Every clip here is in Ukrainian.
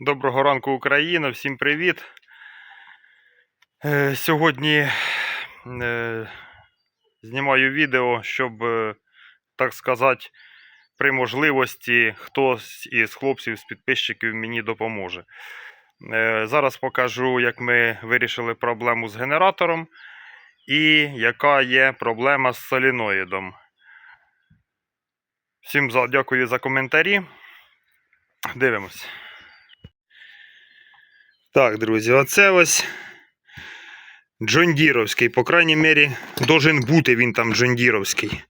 Доброго ранку, Україна! Всім привіт! Е, Сьогодні е, знімаю відео, щоб, е, так сказати, при можливості хтось із хлопців, з підписчиків мені допоможе. Зараз покажу, як ми вирішили проблему з генератором і яка є проблема з соліноїдом. Всім дякую за коментарі. Дивимось. Так, друзі, оце ось Джондіровський. По крайній мірі, должен бути він там Джондіровський.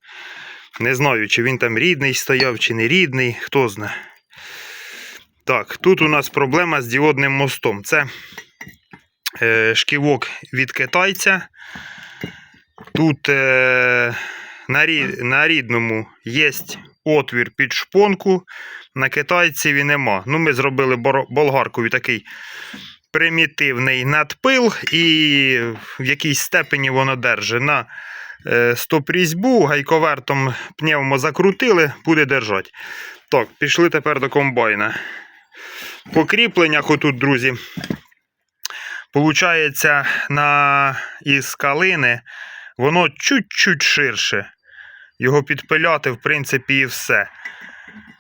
Не знаю, чи він там рідний стояв, чи не рідний, хто знає. Так, тут у нас проблема з діодним мостом. Це е, шківок від китайця. Тут е, на, рі, на рідному є отвір під шпонку. На китайцеві нема. Ну, ми зробили болгаркові такий примітивний надпил, і в якійсь степені воно держить. На е, стоп-різьбу, гайковертом пневмо закрутили, буде держати. Так, пішли тепер до комбайна. По кріпленнях отут, друзі. Получається, на із калини воно чуть-чуть ширше. Його підпиляти, в принципі, і все.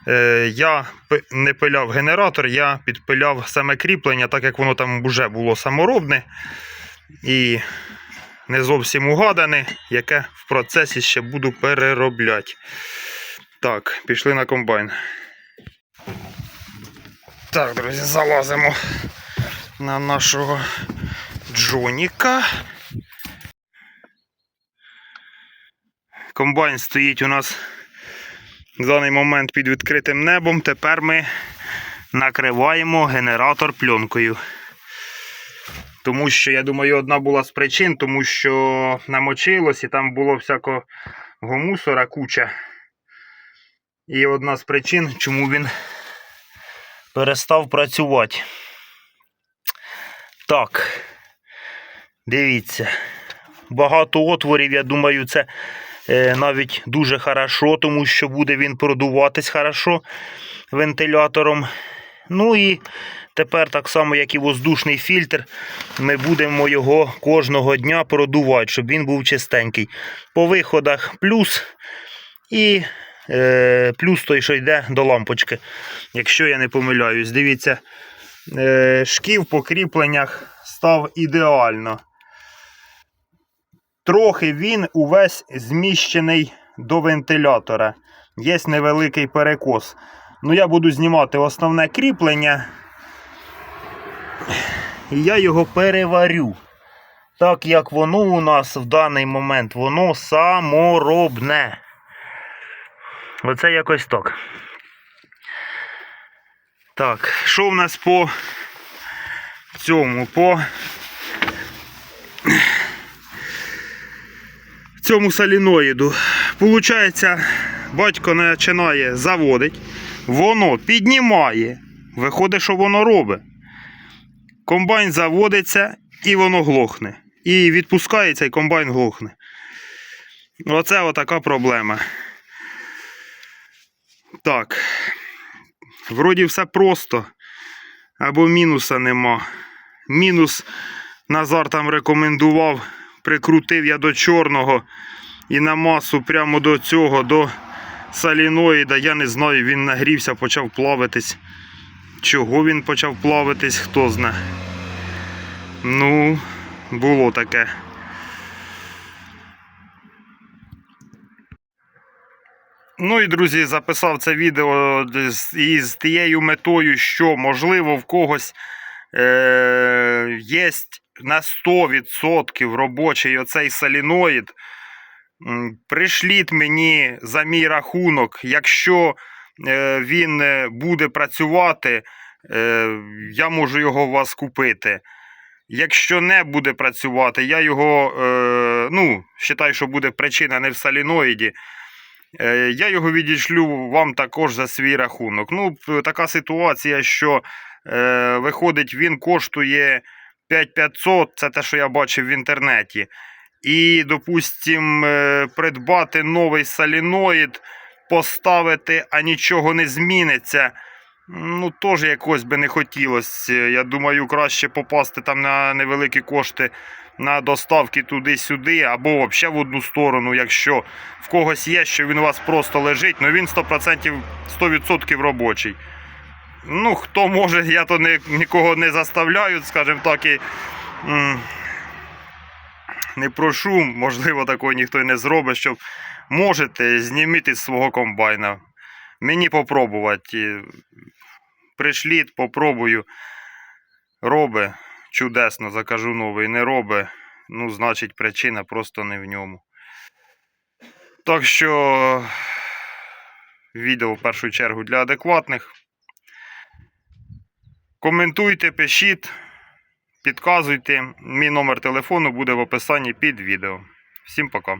Е, я не пиляв генератор, я підпиляв саме кріплення, так як воно там вже було саморобне і не зовсім угадане, яке в процесі ще буду переробляти. Так, пішли на комбайн. Так, друзі, залазимо на нашого Джоніка. Комбайн стоїть у нас в даний момент під відкритим небом. Тепер ми накриваємо генератор пленкою. Тому що, я думаю, одна була з причин, тому що намочилось і там було всякого мусора куча. І одна з причин, чому він перестав працювати. Так, дивіться. Багато отворів, я думаю, це навіть дуже хорошо, тому що буде він продуватись хорошо вентилятором. Ну і тепер, так само, як і воздушний фільтр, ми будемо його кожного дня продувати, щоб він був чистенький. По виходах плюс і е, плюс той, що йде до лампочки, якщо я не помиляюсь. Дивіться, е, шків по кріпленнях став ідеально. Трохи він увесь зміщений до вентилятора. Є невеликий перекос. Ну, я буду знімати основне кріплення. І я його переварю. Так як воно у нас в даний момент, воно саморобне. Оце якось так. Так, що в нас по цьому? По цьому соліноїду. Получається, батько починає заводить, воно піднімає. Виходить, що воно робить. Комбайн заводиться і воно глохне. І відпускається, і комбайн глохне. Оце отака проблема. Так. Вроді все просто. Або мінуса нема. Мінус Назар там рекомендував. Прикрутив я до чорного і на масу прямо до цього, до соліноїда. Я не знаю, він нагрівся, почав плавитись. Чого він почав плавитись, хто знає. Ну, було таке. Ну і друзі, записав це відео із тією метою, що можливо в когось е- є на 100% робочий оцей соліноїд. М, Пришліть мені за мій рахунок, якщо е, він е, буде працювати, е, я можу його у вас купити. Якщо не буде працювати, я його, ну, вважаю, що буде причина не в соліноїді. Я його відійшлю вам також за свій рахунок. Ну, така ситуація, що е, виходить, він коштує 5500, це те, що я бачив в інтернеті. І, допустим, е, придбати новий соліноїд, поставити, а нічого не зміниться. Ну, теж якось би не хотілося. Я думаю, краще попасти там на невеликі кошти на доставки туди-сюди, або взагалі в одну сторону, якщо в когось є, що він у вас просто лежить, ну він 100%, 100% робочий. Ну, хто може, я то не, нікого не заставляю, скажімо так, і не прошу, можливо, такого ніхто і не зробить, щоб можете, зніміть із свого комбайна. Мені попробувати. Пришліть, попробую. Робе чудесно, закажу новий. Не робе, ну, значить, причина просто не в ньому. Так що відео в першу чергу для адекватних. Коментуйте, пишіть, підказуйте. Мій номер телефону буде в описанні під відео. Всім пока.